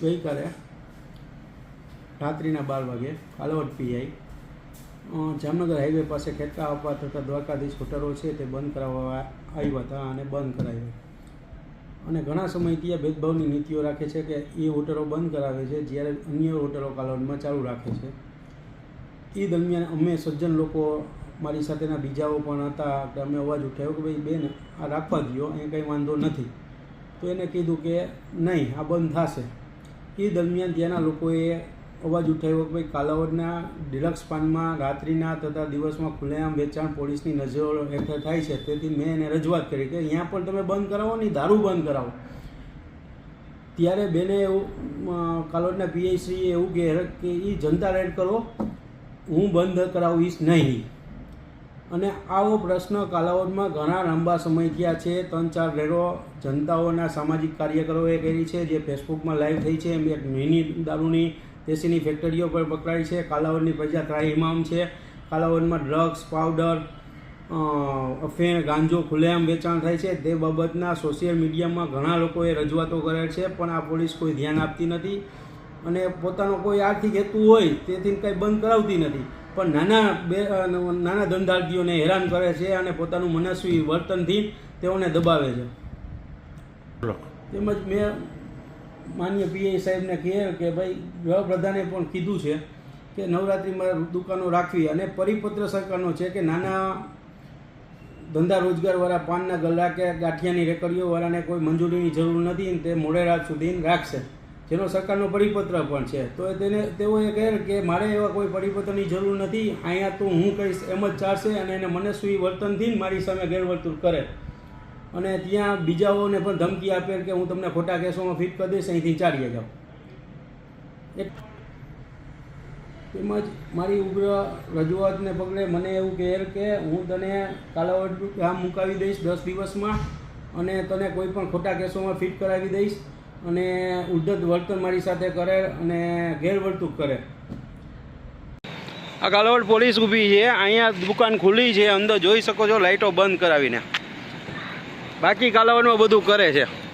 ગઈકાલે રાત્રિના બાર વાગે કાલાવડ પીઆઈ. જામનગર હાઈવે પાસે ખેતકા આપવા તથા દ્વારકાધીશ હોટલો છે તે બંધ કરાવવા આવ્યા હતા અને બંધ કરાવ્યા. અને ઘણા સમયથી આ ભેદભાવની નીતિઓ રાખે છે કે એ હોટલો બંધ કરાવે છે, જ્યારે અન્ય હોટલો કાલાવડમાં ચાલુ રાખે છે. એ દરમિયાન અમે સજ્જન લોકો મારી સાથેના બીજાઓ પણ હતા કે અમે અવાજ ઉઠાવ્યો કે ભાઈ, બેન, આ રાખવા દો અહીં કંઈ વાંધો નથી. તો એને કીધું કે નહીં, આ બંધ થશે. એ દરમિયાન ત્યાંના લોકોએ અવાજ ઉઠાવ્યો કે ભાઈ કાલાવડના ડિલક્સ પાનમાં રાત્રિના તથા દિવસમાં ખુલ્લેઆમ વેચાણ પોલીસની નજરો હેઠળ થાય છે. તેથી મેં એને રજૂઆત કરી કે અહીંયા પણ તમે બંધ કરાવો નહીં દારૂ બંધ કરાવો. ત્યારે બેને એવું કાલોડના પીઆઈસીએ એવું કહે કે એ જનતા રેડ કરો, હું બંધ કરાવીશ નહીં. અને આવો પ્રશ્ન કાલાવડમાં ઘણા લાંબા સમય થયા છે. ત્રણ ચાર રેડો જનતાઓના સામાજિક કાર્યકરોએ કરી છે, જે ફેસબુકમાં લાઈવ થઈ છે. એમ એક મિની દારૂની દેશીની ફેક્ટરીઓ પર પકડાઈ છે. કાલાવડની પ્રજા ત્રાહિમામ છે. કાલાવડમાં ડ્રગ્સ, પાવડર અફેણ, ગાંજો ખુલ્લેઆમ વેચાણ થાય છે. તે બાબતના સોશિયલ મીડિયામાં ઘણા લોકોએ રજૂઆતો કરે છે, પણ આ પોલીસ કોઈ ધ્યાન આપતી નથી અને પોતાનો કોઈ આર્થિક હેતુ હોય, તેથી કંઈ બંધ કરાવતી નથી. પણ નાના બે નાના ધંધાર્થીઓને હેરાન કરે છે અને પોતાનું મનસ્વી વર્તનથી તેઓને દબાવે છે. તેમજ મેં માન્ય પીએ સાહેબને કહે કે ભાઈ, ગૃહપ્રધાને પણ કીધું છે કે નવરાત્રિમાં દુકાનો રાખવી અને પરિપત્ર સરકારનો છે કે નાના ધંધા રોજગારવાળા પાનના ગલ્લા કે ગાંઠિયાની રેકડીઓવાળાને કોઈ મંજૂરીની જરૂર નથી તે મોડે રાત સુધી રાખશે. જેનો સરકારનો પરિપત્ર પણ છે. તો તેને, તેઓએ કહે કે મારે એવા કોઈ પરિપત્રની જરૂર નથી. અહીંયા તો હું કહીશ એમ જ ચાલશે અને એને મને સુઈ વર્તનથી જ મારી સામે ગેરવર્તણૂક કરે. અને ત્યાં બીજાઓને પણ ધમકી આપે કે હું તમને ખોટા કેસોમાં ફિટ કરી દઈશ, અહીંથી ચાલીએ જાઓ. તેમજ મારી ઉગ્ર રજૂઆતને પગલે મને એવું કહે કે હું તને કાલાવડ ગામ મુકાવી દઈશ દસ દિવસમાં અને તને કોઈ પણ ખોટા કેસોમાં ફિટ કરાવી દઈશ. અને ઉદ્ધત વર્તન મારી સાથે કરે અને ગેરવર્તણૂક કરે. આ કાલાવડ પોલીસ ઊભી છે. અહીંયા દુકાન ખુલ્લી છે. અંદર જોઈ શકો છો લાઇટો બંધ કરાવીને. બાકી કાલાવડમાં બધું કરે છે.